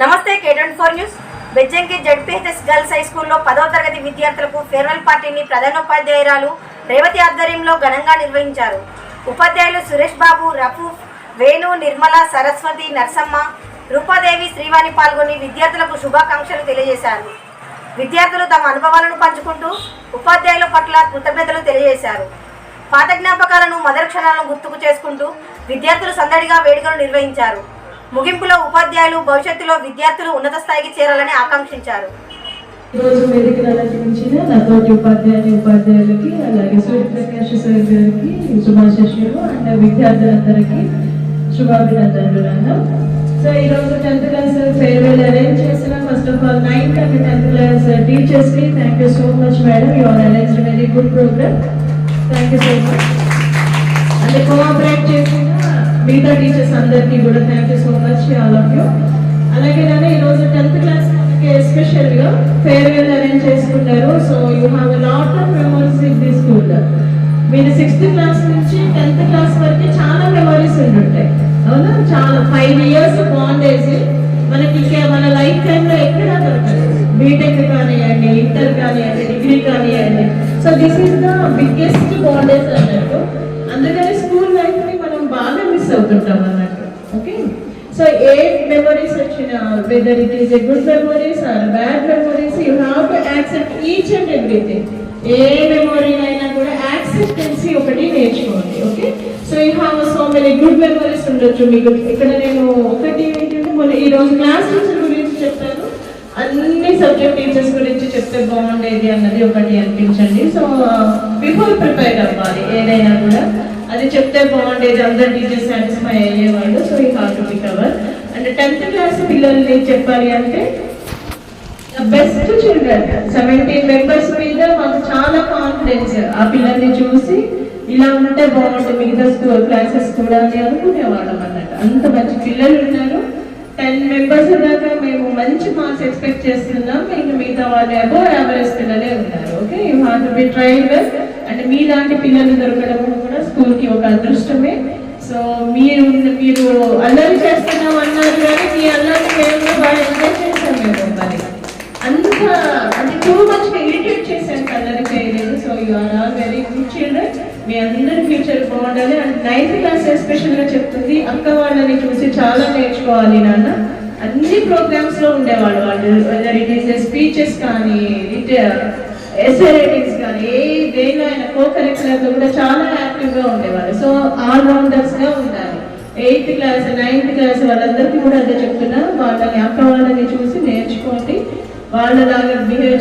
నమస్తే కేటన్ four news Bejjanki ZPHS girls high స్కూల్లో పదవ తరగతి విద్యార్థులకు ఫేర్వెల్ పార్టీని ప్రధానోపాధ్యాయురాలు రేవతి ఆధ్వర్యంలో ఘనంగా నిర్వహించారు. ఉపాధ్యాయులు సురేష్ బాబు రఫూఫ్ వేణు నిర్మల సరస్వతి నర్సమ్మ రూపాదేవి శ్రీవాణి పాల్గొని విద్యార్థులకు శుభాకాంక్షలు తెలియజేశారు. విద్యార్థులు తమ అనుభవాలను పంచుకుంటూ ఉపాధ్యాయుల పట్ల కృతజ్ఞతలు తెలియజేశారు. పాత జ్ఞాపకాలను మొదటి క్షణాలను గుర్తుకు చేసుకుంటూ విద్యార్థులు సందడిగా వేడుకలు నిర్వహించారు. ముగింపులో ఉపాధ్యాయులు భవిష్యత్తులో విద్యార్థులు ఉన్నత స్థాయికి చేరాలని ఆకాంక్షించారు. ఈరోజు వేదికను అలంకరించిన నాతోటి ఉపాధ్యాయుని ఉపాధ్యాయులకి అలాగే సూర్యప్రకాష్ సార్ గారికి శుభాశిష్యులు అండ్ విద్యార్థులందరికీ శుభాభినందనలు అన్నాం సో ఈరోజు టెన్త్ క్లాస్ ఫేర్వెల్ అరేంజ్ చేసిన first of all ninth and tenth class టీచర్స్కి thank you so much madam you are arrange very good programme thank you so much అంటే కోఆపరేట్ చేసిన మిగతా టీచర్స్ అందరికీ కూడా thank you so much all of you అలాగే నేను ఈరోజు tenth class special ఎస్పెషల్గా ఫేర్వెల్ అరేంజ్ చేసుకున్నారు. So you have lot of memories in this school మీరు సిక్స్త్ క్లాస్ నుంచి టెన్త్ క్లాస్ వరకు చాలా మెమరీస్ ఉంటుంటాయి అవునా? చాలా. ఫైవ్ ఇయర్స్ బాండేజ్ మనకి మన లైఫ్ టైంలో ఎక్కడా దొరకదు. బీటెక్ కానివ్వండి ఇంటర్ కానివ్వండి డిగ్రీ కానివ్వండి. So this is the biggest bondage అన్నట్టు. అందుకని బాగా అన్నట్టు ఓకే సో ఏ మెమరీస్ వచ్చిన whether it is a good memories or bad memories you have to accept each and everything A memory అయినా కూడా యాక్సెప్టెన్సీ ఒకటి నేర్చుకోండి okay so you have so many good memories ఉండొచ్చు మీకు. ఇక్కడ నేను ఒకటి ఏంటంటే మొన్న ఈ రోజు క్లాస్ టీచర్ గురించి చెప్పాను. అన్ని సబ్జెక్ట్ టీచర్స్ గురించి చెప్తే బాగుండేది అన్నది ఒకటి అనిపించండి. సో బిఫోర్ ప్రిపేర్ అవ్వాలి ఏదైనా కూడా. అది చెప్తే బాగుండేది. అందరు టీచర్స్ సాటిస్ఫై అయ్యేవాళ్ళు. సో ఈ have to cover and tenth class పిల్లల్ని చెప్పాలి అంటే బెస్ట్ చిల్డ్రన్ సెవెంటీన్ మెంబర్స్ మీద మాకు చాలా కాన్ఫిడెన్స్ ఆ పిల్లల్ని చూసి ఇలా ఉంటే బాగుంటుంది మిగతా స్కూల్ క్లాసెస్ కూడా అని అనుకునేవాళ్ళం అన్నట్టు. అంత మంచి పిల్లలు ఉన్నారు. టెన్ మెంబర్స్ దాకా మేము మంచి మార్క్స్ ఎక్స్పెక్ట్ చేస్తున్నాం. ఇంకా మిగతా వాళ్ళు అబో యావరేజ్ పిల్లలే ఉన్నారు. Okay you have to be trail well and మీలాంటి పిల్లలు దొరకడం అదృష్టమే. సో మీరు మీరు అల్లరి చేస్తున్నాం అన్నారు కానీ మీ అల్లరి మేము బాగా ఎంజాయ్ చేశాం మేము మరి. అంత అంటే టూ మచ్ ఇరిటేట్ చేశాను అల్లరి చేయలేదు. So you are all very good children మీ అందరి ఫ్యూచర్ బాగుండాలి. అండ్ నైన్త్ క్లాస్ ఎస్పెషల్గా చెప్తుంది అక్క వాళ్ళని చూసి చాలా నేర్చుకోవాలి నాన్న. అన్ని ప్రోగ్రామ్స్లో ఉండేవాళ్ళు వాళ్ళు. వెదర్ ఇట్ ఈస్ స్పీచెస్ కానీ ఎస్ఏ రైటింగ్స్ కానీ ఏ దేనిలో అయినా కో కరికులర్లో కూడా చాలా యాక్టివ్గా ఉండేవారు ఉండేవాళ్ళు. సో ఆల్రౌండర్స్గా ఉండాలి. ఎయిత్ క్లాస్ నైన్త్ క్లాస్ వాళ్ళందరికీ కూడా అదే చెప్తున్నా. వాళ్ళని అక్క వాళ్ళని చూసి నేర్చుకోండి. వాళ్ళలాగా బిహేవ్